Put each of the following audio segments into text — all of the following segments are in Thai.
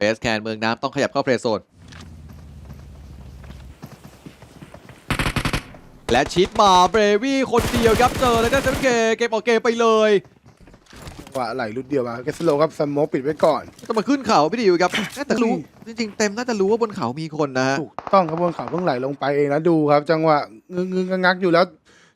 เบสแคนเมืองน้ำต้องขยับเข้าเฟรโซน และชิดมาเบรวี่คนเดียวครับเจอแล้วก็เซฟเกเกมออกเกมไปเลยว่าไหลรุดเดียวมาเกสโลครับสโมกปิดไว้ก่อนจะมาขึ้นเขาพี่ดิวครับน่าจะรู้จริงๆเต็มน่าจะรู้ว่าบนเขามีคนนะฮะถูกต้องครับบนเขาเพิ่งไหลลงไปเองนะดูครับ จังหวะงึงงึงงักๆอยู่แล้ว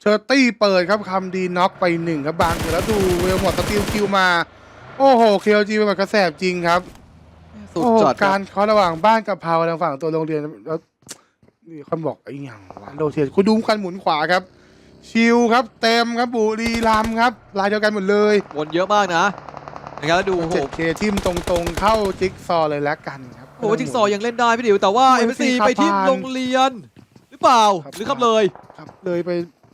เชอร์ตี้เปิดครับคำดีน็อกไปหนึ่งครับบางอยู่แล้วดูเวลหมดสติลคิวมา โอ้โหเคลจีเป็นแบบกระแสบจริงครับ สุดโอ้โหจัดคการับรเขาระหว่างบ้านกับเพราทางฝั่งตัวโรงเรียนแล้วนี่คนบอกไอ้หยังวะโรเทตคุณดูกันหมุนขวาครับ ชิลครับ เต็มครับบุรีรัมย์ครับลายเดียวกันหมดเลย วนเยอะมากนะนะครับแล้วดูโอ้โหเจ็ดเคทิมตรงๆ เข้าจิ๊กซอว์เลยแล้วกันครับ โอ้โหจิงซอว์ยังเล่นได้พี่ดิวแต่ว่าโอ้เอ็ยมซีครับไปที่ผ่านโรงเรียน หรือเปล่าครับ หรือขับเลยครับเลยไป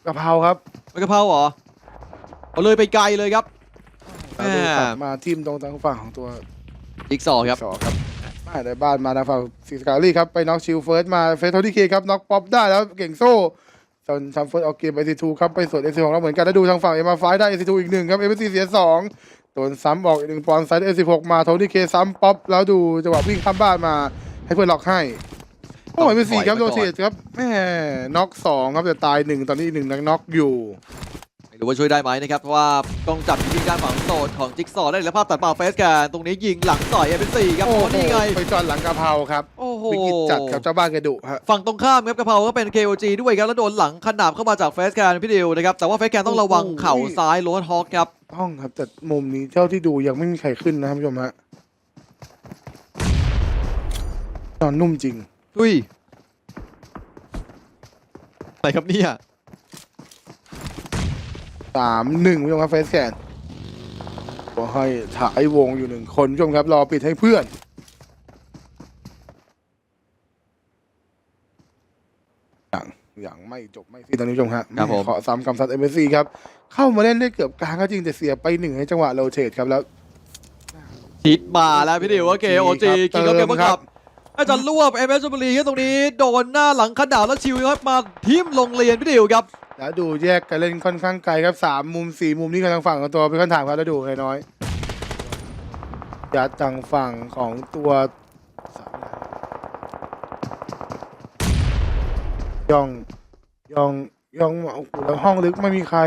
กะเพราครับไปกระเพราเหรอเอาเลยไปไกลเลยครับแม่แล้วดูกลับมาทิมตรงทางฝั่งของตัว จิกซอว์ครับ สองครับมาในบ้านมาทางฝั่งซิสกาลี่ครับ ไปน็อกชิลเฟิร์สมาเฟสโทดี้เคครับน็อกป๊อปได้แล้วเก่งโซ่จนทำเฟิร์สเอาเกมไปซีทูครับไปสวนเอซีของเราเหมือนกันแล้วดูทางฝั่งเอ็มาไฟได้เอซีทูอีกหนึ่งครับเอฟซีเสียสองโดนซ้ำออกอีกหนึ่งปอนด์ไซด์เอซีหกมาโทนี่เคซ้ำป๊อปแล้วดูจังหวะวิ่งข้ามบ้านมาให้เพื่อนล็อกให้โอ้ยเป็นสี่ครับโรล่อยไว้ก่อนเทตครับแม่น็อกสองครับแต่ตายหนึ่งตอนนี้อีกหนึ่งนักน็อกอยู่ ไม่รู้ว่าช่วยได้ไหมนะครับเพราะว่าต้องจับยิงด้านฝั่งโซนของจิกซอว์ได้แล้วภาพตัดเปล่าเฟสกันตรงนี้ยิงหลังต่อยเอ็มซีครับโอ้เพโหราะนี่ไงไปจอดหลังกะเพราครับโอ้โหวิกฤตจัดครับเจ้าบ้านกระดุฮะฝั่งตรงข้ามครับกะเพราก็เป็น KOG ด้วยครับแล้วโดนหลังขนาบเข้ามาจากเฟสแคนพี่ดิวนะครับแต่ว่าเฟสแคนต้องระวังโอ้โหเข่าซ้ายโรดฮอกครับต้องครับแต่มุมนี้เท่าที่ดูยังไม่มีใครขึ้นนะครับผู้ชมฮะนอนนุ่มจริงอุ้ยอะไรครับเนี่ย สามหนึ่งผู้ชมครับเฟสแคนก็ให้ถ่ายวงอยู่หนึ่งคนผู้ชมครับ รอปิดให้เพื่อนอย่างอย่างไม่จบไม่สิ้นตอนนี้ผู้ชมฮะครับผม ขอซ้ำกำซัดเอ็มซีครับ เข้ามาเล่นได้เกือบกลางก็จริงแต่เสียไปหนึ่งในจังหวะโรเทตครับแล้วชิดมาแล้วพี่ดิวว่า KOG ครับกินก็เก็บเติมมาครัขับบ น่าจะรวบเอ็มเอสบุรีครับตรงนี้โดนหน้าหลังขนาบแล้วชิวครับมาทิมโรงเรียนพี่ดิวครับ แล้วดูแยกกันเล่นค่อนข้างไกลครับสามมุมสี่มุมนี่กันทางฝั่งของตัวเป็นคอนถามครับแล้วดูไอ้น้อยยัดทางฝั่งของตัวสามย่องย่องย่องโอ้โหแล้วห้องลึกไม่มีใคร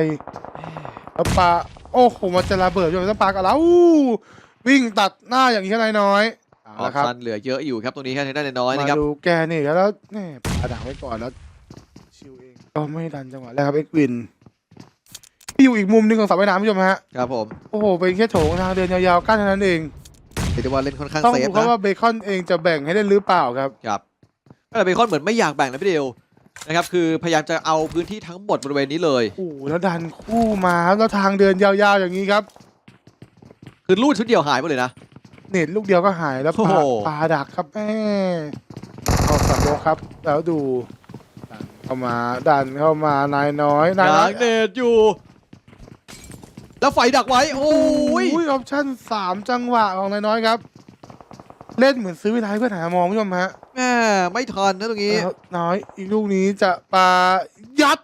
แล้วปลาโอ้โหมันจะระเบิดอยู่แล้วปลากับเราอู้วิ่งตัดหน้าอย่างนี้ข้างในน้อย อาออละปครับชั่นเหลือเยอะอยู่ครับตรงนี้แค่ได้น้อยๆนะครับมาดูแกนี่แล้วแล้วแน่ปาดักไว้ก่อนแล้วชิวเองก็ไม่ดันจังหวะแรกครับเอ็กวินที่อยู่อีกมุมหนึงของสระว่ายน้ำผู้ชมฮะครับผมโอ้โหเป็นแค่โถงทางเดินยาวๆกั้นเท่านั้นเองเรียกได้ว่าเล่นค่อนข้างต้องเซฟดูเขานะว่าเบคอนเองจะแบ่งให้เล่นหรือเปล่าครับครับแต่เบคอนเหมือนไม่อยากแบ่งนะพี่ดิวนะครับคือพยายามจะเอาพื้นที่ทั้งหมดบริเวณนี้เลยโอ้โหแล้วดันคู่มาครับแล้วทางเดินยาวๆอย่างนี้ครับ คือลูดชุดเดียวหายไปเลยนะ เน็ตลูกเดียวก็หายแล้วปโอ้ลาโห ปลาดักครับแม่เอาสับโลครับ แล้วดูดันเข้ามาดันเข้ามานายน้อยนายน้ยาอยงเนตอยู่ แล้วไฟดักไว้ โอ้ยออปชั่นสามจังหวะของนายน้อยครับ เล่นเหมือนซื้อเวลาให้เพื่อนหามองผู้ชมฮะ แม่ไม่ทันนะตรงนี้ แล้วน้อยอีกลูกนี้จะปายัด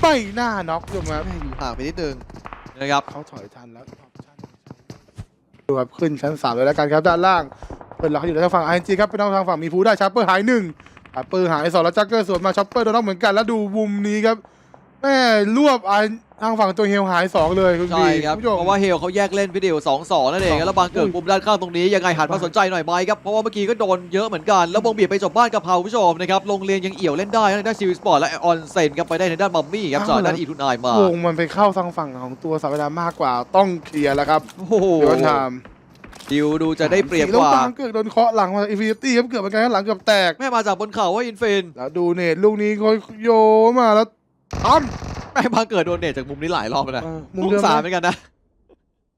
ไปหน้าน็อกผู้ชมครับแม่อยู่ห่างไปนิดนึงนะครับ เขาถอยทันแล้วออปชั่น ดูครับขึ้นชั้นสามเลยแล้วกันครับด้านล่างเปิดล็อกอยู่ทางฝั่งไอจีครับเป็นทางฝั่งมีภูได้ชอปเปอร์หายหนึ่งชัปเปอร์หายสองแล้วจักเกอร์สวนมาชอปเปอร์โดนน็อกเหมือนกันแล้วดูมุมนี้ครับแม่รวบไอ ทางฝั่งตัวเฮลหายสองเลยคุณใช่บีครับ ณผู้ชม เพราะว่าเฮลเขาแยกเล่นพี่เดียวสองสองนั่นเองสองแล้วบางเกิดอุ้ยมุมด้านข้างตรงนี้ยังไงหันมาสนใจหน่อยไหมครับ เพราะว่าเมื่อกี้ก็โดนเยอะเหมือนกัน แล้ววงเบียดไปจบบ้านกะเพราผู้ชมนะครับโรงเรียนยังเอี่ยวเล่นได้ในด้านซีวิสปอร์ตและออนเซนครับไปได้ในด้านมัมมี่ครับจากด้านอีทูนายมา วงมันไปเข้าทางฝั่งของตัวสาวเวลามากกว่าต้องเคลียร์แล้วครับโอ้โหเดี๋ยวทามดิวดูจะได้เปรียบแล้กว่าบางเกิดโดนเคาะหลังมาอินฟินิตี้ครับเกือบเหมือนกันครับหลังเกือบแตก แม่มาจากบนเขาว่าอินฟิน แล้วดูเนตลูกนี้ก็โยมาแล้วอ้อม แม่มาเกิดโดนเนตจากมุมนี้หลายรอบแล้วนะเออมุมุมมเดิม สามนะเหมือนกันนะ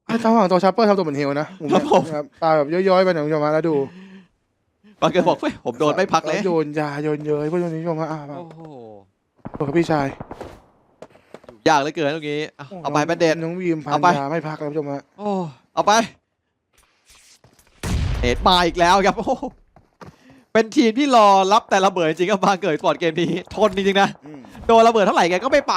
ไอ้ทางฝั่งตัวชัปเปอร์ทำตัวเหมือนเฮลนะมุมครัเนี้บผม ครับปลาแบบย้อยๆไปหน่อยคุณผู้ชมฮะแล้วดูบางเกิดบอกเฮ้ยผมโดนไม่พักเลยแวโยนยาโยนเย้ยพวกนี้คุณผู้ชมฮะอ่าโอ้โหโอ้ครับพี่ชายยากเหลือเกินตรงนี้เอาเอาไปเป็นเด็ดน้องวีมพันเอาไป ยาไม่พักแล้วคุณผู้ชมฮะโอ้เอาไปเอ็ดมาอีกแล้วครับโอ้เป็นทีมที่รอรับแต่ระเบิดจริงๆกับบางเกิดก่อนเกมนี้ ทนจริงๆนะ อืม โดนระเบิดเท่าไหร่แกก็ไม่ไป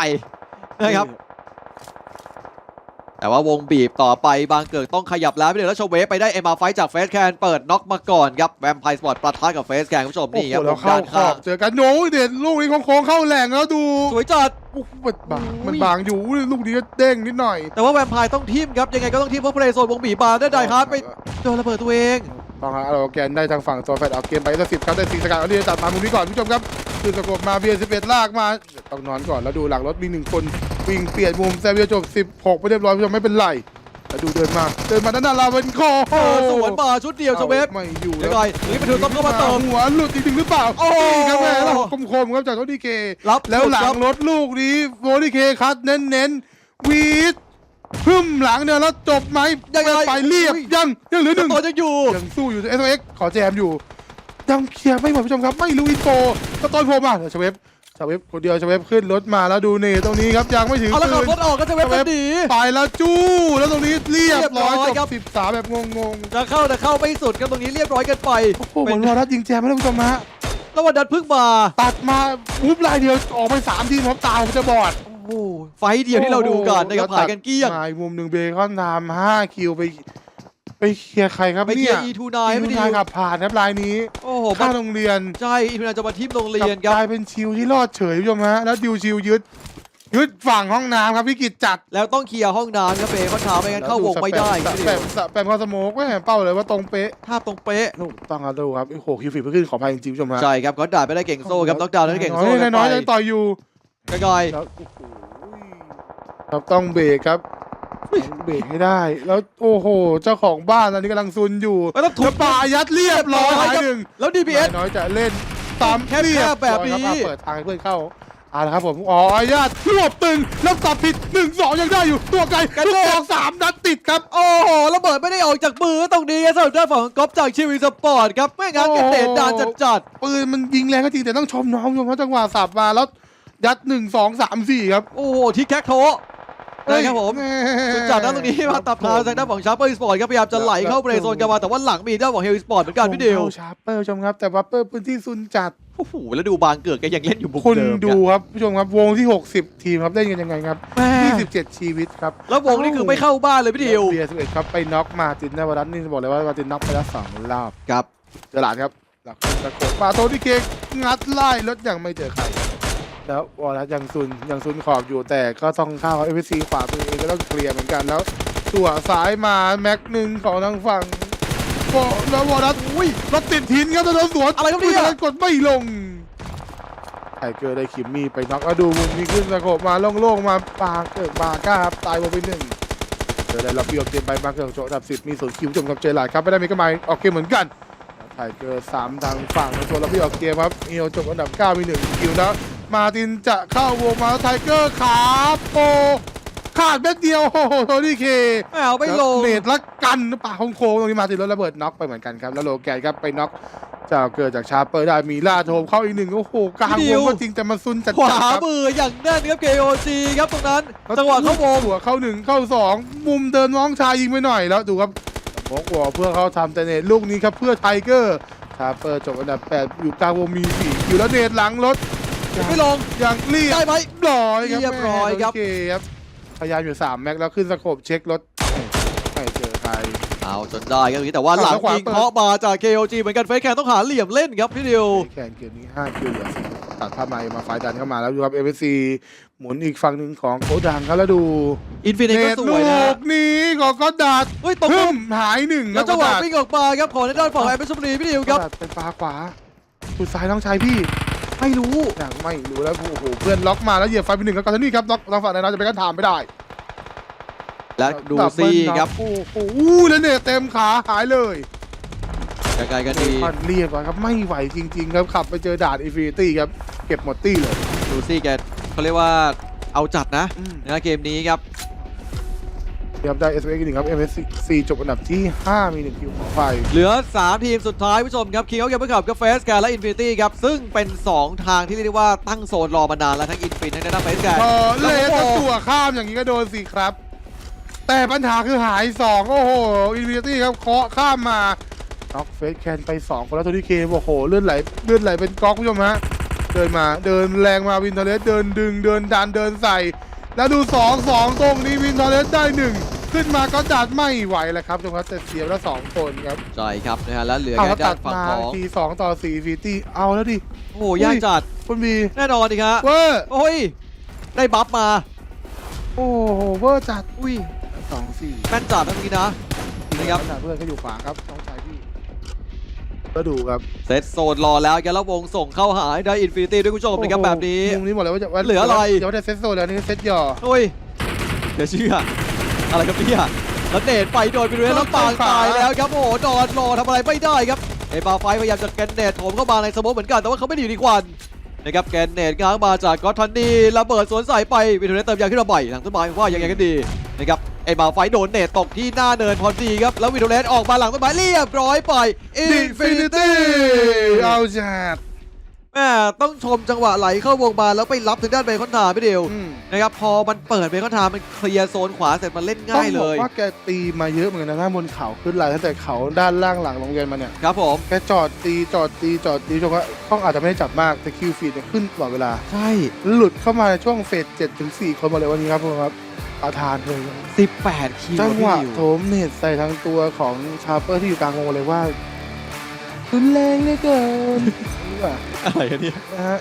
นะครับนี่โดนระเบิดเท่าไหร่แกก็ไม่ไปนะครับอืมโแต่ว่าวงบีบต่อไปบางเกิดต้องขยับแล้วพี่เดียวแล้วโชเวฟไปได้เอ็มอาไฟจากเฟสแคนเปิดน็อกมาก่อนครับแวมไพร์สปอร์ตประทะกับเฟสแคนคุณผู้ชมโอ้นี่โหครับแล้ววงเข้าด้านขอข้างบเจอกันโน้ยเด็ดลูกนี้โค้งๆเข้าแหล่งแล้วดูสวยจัดโอ้โหมันบางโอ้ยมันบางอยู่ลูกนี้ก็เด้งนิดหน่อย แต่ว่าแวมไพร์ต้องทีมครับยังไงก็ต้องทีมเพราะเพลย์โซนวงบีบมาได้ไดฮาร์ดไปโดนระเบิดตัวเองต้องหาเราแกนได้ทางฝั่งตัวแฟดเอาเกมไปสักสิบครับได้สี่สกัดเอาที่ตัดมามุมนี้ก่อนผู้ชมครับ คือสะกบมาเบียร์สิบเอ็ดลากมาต้องนอนก่อนแล้วดูหลังรถมีหนึ่งคนวิ่งเปลี่ยนมุมแซเบียจบสิบหกไปเรียบร้อยผู้ชมไม่เป็นไรแล้วดูเดินมาเดินมาด้านหน้าเราเป็นคอเออสวนมาชุดเดียวโชเวฟไม่อยู่ยังไงหรือไปถือต้องเข้ามาเติมหัวหลุดจริงๆหรือเปล่าโอ้นี่ครับแม่เราคมๆครับจากโทดี้เครับแล้วหลัครังบรถลูกนี้โทดี้เคคัดเน้นๆวีดพึ่มหลังเนี่ยแล้วจบไหมยังไงไปเรียบอุ้ยยังยังเหลือหนึ่งตัวจะอยู่ยังสู้อยู่เอสเอ็กขอแจมอยู่ ยังเคลียร์ไม่หมดผู้ชมครับ ไม่รู้อินโฟสตอนโผล่มาเดี๋ยวชเวฟชเวฟคนเดียวชเวฟขึ้นรถมาแล้วดูเนตรงนี้ครับยังไม่ถึงเอาแล้วขับปืรนถออกก็จะเวฟกันดีไปแล้วจู้แล้วตรงนี้เรียบร้อยเรียบร้อยจครับบสิบสามแบบงงจะเข้าแต่เข้าไม่สุดครับตรงนี้เรียบร้อยเกันไปๆโอ้โหเหมือนวอรัสยิงแจมไม่ได้ผู้ชมฮะแล้ววันดันเพิ่งมาตัดมาวุบลายเดียวออกไปสามทีมผมตายผมจะบอดโอ้โหไฟต์เดียวที่เราดูกันนะครับหายกันเกลี้ยงมาอีมุมหนึ่งเบคอนทำห้าคิวไป ไปเคลียร์ใครครับไปเคลียเนี่ยร์ E2 อี9ไม่ดีทูนายขับผ่านครับลายนี้โอ้โหข้ามันโรงเรียนใช่อีทูนายจะมาทีมโรงเรียนคกรับ ลายเป็นชิวที่รอดเฉยผู้ชมฮะแล้วดิวชิวยึดยึดฝั่งห้องน้ำครับพี่กิจจัดแล้วต้องเคลียร์ห้องน้ำครับเปย์ข้อเท้าไม่งั้นเข้าวงไม่ได้ครับแปมแปมแปมเข้าสโมกแม่เป้าเลยว่าตรงเป๊ะภาพตรงเป๊ะถูกต้องครับดูครับโอ้โหคิวฝีเพิ่งขึ้นขออภัยจริงๆผู้ชมฮะใช่ครับก็ด่าไปได้เก่งโซ่ครับน็อกดาวน์ได้เก่งโซ่น้อยกันไปน้อยๆยังต่อยอยู่ กระกายแล้วโอ้โหครับต้องเบรกครับต้อง เบรกให้ได้ แล้วโอ้โห เจ้าของบ้านตอนนี้กำลังซุนอยู่ก็ต้องถูแล้วกป่ายัดเรียบร้อยเรียบร้อยหายหนึ่งแล้ว DPS น้อยจะเล่นตามแคบๆเรียแบบนี้ร้อยครับอะเปิดทางให้เพื่อนเข้าเอาละครับผมอ๋อญาติรวบตึงแล้วตัดผิดหนึ่งสองยังได้อยู่ ตัวไกลกระลูโดกดสองสามนัดติดครับ โอ้โหระเบิดไม่ได้ออกจากมือตรงนี้ครับสำหรับด้านฝั่งของก๊อฟจากชีวีสปอร์ตครับไม่งั้นโอ้ก็โหเตะดานจัดปืนมันยิงแรงก็จริงแต่ต้องชมน้องชมเพราะจังหวะสับมาแล้วยัดหนึ่งสองสามสี่ครับ ๆโอ้โหที่แคคโท นะครับผมแสุดจัดนะตรงนี้มาตับทางทางด้านของชาร์เปอร์สปอร์ตครับพยายามจะไหลเข้าเบรย์โซนกันมาแต่ว่าหลังมีด้านของเฮลสปอร์ตเหมือนกันพี่เดียวชาร์เปอร์ชมครับแต่ว่าเปอร์พื้นที่ซุนจัดโอ้โหแล้วดูบางเกิดก็ยังเล่นอยู่บุกคนเดิมดูครับครับผู้ชมครับวงที่ 60 ทีมครับเล่นกันยังไงครับแม่27 ชีวิตครับ แล้ววงนี่คือไม่เข้าบ้านเลยพี่เดียวเบียร์11ครับไปน็อกมาตินนวรัตน์นี่บอกเลยว่ามาตินน็อกไปแล้วสองรอบครับเจอหลานครับหลักตะโกนมาโทนี่เกกงัดไล่รถยังไม่เจอใคร แล้ววอลลัสยังซุนยังซุนขอบอยู่แต่ก็ต้องเข้าเอฟซีขวาตัวเองก็ต้องเคลียร์เหมือนกันแล้วตัวซ้ายมาแม็กหนึ่งของทางฝั่งโอ้แล้ววอลลัสอุ้ยรถติดหินครับจะโดนสวนอะไรครับเนี่ยยกดไม่ลงไทเกอร์ได้ขิมมี่ไปน็อกแล้วดูมุมนี้ขึ้นสะโขบมาโล่งๆมาปาเกิดมาก้าครับตายลงไปหนึ่งเจอได้รับเบียกเกมไปมาเกิดโจดับสิบมีศูนย์คิวจมกับเจอหลายครับไม่ได้มีก็มาออกเกมเหมือนกันไทเกอร์สามทางฝั่งในส่วนเราพี่ออกเกมครับเอียวจบอันดับ9มีหนึ่งคิวแล้ว มาร์ตินจะเข้าวงมาแล้วไทเกอร์ขาโปขาดเม็ดเดียวโอ้โหโทนี่เคไม่เอาไม่ลงเนตละกันป่าโค้งๆตรงนี้มาร์ตินรถระเบิดน็อกไปเหมือนกันครับ แล้วโลแกนครับไปน็อกจะเกิดจากชาร์เปอร์ได้มีล่าโทมเข้าอีกหนึ่งโอ้โหกลางวงก็จริงแต่มันซุนจัดขวาๆครับมืออย่างแน่นครับ KOC ครับตรงนั้นจังหวะเข้าวงหัวเข้าหนึ่งเข้าสองมุมเดินน้องชายยิงไปหน่อยแล้วดูครับบล็อกวอลเพื่อเขาทำแต่เนตลูกนี้ครับเพื่อไทเกอร์ชาร์เปอร์จบอันดับ8อยู่กลางวงมีสี่อยู่แล้วเนตหลังรถ ไม่ลงอย่างเรียได้บไหมร้อยครับเรียบร้อยครับโอเคครับพยายามอยู่3แม็กแล้วขึ้นสโคบเช็ครถไม่เจอใคร เอาจนได้ครับแต่ว่าหลังเอาแล้วขวายิงเคาะมาจาก KOG เหมือนกันเฟสแคนต้องหาเหลี่ยมเล่นครับพี่เดียวแข่งเกมนี้5คิวเหลือ4ตัดผ้าไหมมาไฟดันเข้ามาแล้วดูครับเอฟซีหมุนอีกฝั่งหนึ่งของโกดังครับแล้วดูอินฟินิตก็สลูวยนะกนี้ก็ก็ดัดเฮ้ยตกพึ่มหายหนึ่งแล้วจังหวะก็ดัดวิ่งออกมาครับของในด้านฝั่งแอมเบสบุรีพี่เดียวครับก็ดัดเป็นฟ้าขวาสุดซ้ายน้องชายพี่ ไม่รู้ยังไม่รู้แล้วโอ้โหเพื่อนล็อกมาแล้วเหยียบไฟไปหนึ่งแล้วก็นี่ครับล็อกทางฝั่งในเราจะไปกันถามไม่ได้และดูซี่ครับโอ้โหอู้แล้วเนี่ยเต็มขาหายเลยไกลๆกันดีพันเรียบร้อยครับไม่ไหวจริง ๆ ครับขับไปเจอด่านอินฟินิตี้ครับเก็บหมดตี้เลยดูซี่แกเขาเรียกว่าเอาจัดนะนะเกมนี้ครับ เดี๋ยวได้เอสเอ็กหนึ่งครับเอ็มเอสซีจบอันดับที่ 5 มีหนึ่งคิวขอไฟเหลือ 3 ทีมสุดท้ายผู้ชมครับคิงเขาเก็บไปขับกับเฟสแกและอินฟินิตี้ครับ ซึ่งเป็น 2 ทางที่เรียกได้ว่าตั้งโซนรอมานานแล้วทั้งอินฟินทั้งด้านเฟสแกพอเลสก็ตัวข้ามอย่างนี้ก็โดนสิครับ แต่ปัญหาคือหาย 2 โอ้โหอินฟินิตี้ครับเคาะข้ามมาน็อกเฟสแคนไป 2 คนแล้วโทนี่เคโอ้โหเลื่อนไหลเลื่อนไหลเป็นก๊อกผู้ชมฮะเดินมาเดินแรงมาวินเทอร์เลสเดินดึงเดินดันเดินใส่ แล้วดู2 2ตรงนี้วินเทอร์เลสได้1ขึ้นมาก็ดัดไม่ไหวแล้วครับทุกคนแต่เสียไปแล้วสองคนครับใช่ครับนะฮะแล้วเหลือเอาแค่แล้วด้าตันดฝั่งมาของทีสองต่อสี่ฟีตี้เอาแล้วดิ โอ้โหยากจัดคุณบีแน่นอนดิครับเวอร์โอ้ยได้บัฟมาโอ้โหเวอร์จัดอุ้ยสองสี่แม่นจัดนะเมื่อกี้นะนะครับ เพื่อนก็อยู่ขวาครับน้องชายพี่ ก็ดูครับเซตโซนรอแล้วแกแล้ววงส่งเข้าหาได้อินฟินิตี้ด้วยคุณผู้ชมนะครับโอ้โหแบบนี้ มุมนี้หมดเลยว่าจะว่าเหลืออะไร เดี๋ยวจะเซตโซนแล้วนี่เซตหย่อโอ้ยเดี๋ยวเชื่อ อะไรครับเนี่ยแล้วเนตไปโดนไปด้วยแล้วปางตายแล้วครับโอ้โหนอนรอทำอะไรไม่ได้ครับเอบาไฟพยายามจะแกนเนตโถมเข้ามาในสโมองเหมือนกันแต่ว่าเขาไม่ได้อยู่ในควันนะครับแกนเนตง้างมาจากก็อตทันนี่ระเบิดสวนใส่ไปวิทูเนตเติมยาขึ้นมาใหม่หลังต้นไม้ว่ายังไงกันดีนะครับ ไอบาไฟโดนเนตตกที่หน้าเนินพอดีครับ แล้ววิทูเนตออกมาหลังต้นไม้เรียบร้อยไปอิอินนฟิฟินินิตี้ตี้เอาจัดแม่ต้องชมจังหวะไหลเข้าวงมาแล้วไปรับถึงด้านเบคอนทามพี่เดียวอืมนะครับพอมันเปิดเบคอนทามมันเคลียร์โซนขวาเสร็จมันเล่นง่ายเลต้องยบอกว่าแกตีมาเยอะเหมือนกันนะถ้าบนเขาขึ้นไหลตั้งแต่เขาด้านล่างหลังโรงเรียนมาเนี่ยครับผมแกจอดตีจอดตีจอดตีชมว่ากล้องอาจจะไม่ได้จับมากแต่คิวฟีดเนี่ยขึ้นตลอดเวลาใช่หลุดเข้ามาในช่วงเฟสเจ็ดถึงสี่คนหมดเลยวันนี้ครับผมครับ เอาทานเลย18 คิวจังหวะพี่ดิวโถมเนตใส่ทั้งตัวของชาร์เปอร์ที่อยู่กลางวงเลยว่ารุนแรงเหลือเกินนี่ว่ะอะไรกันเนี่ยนะฮะ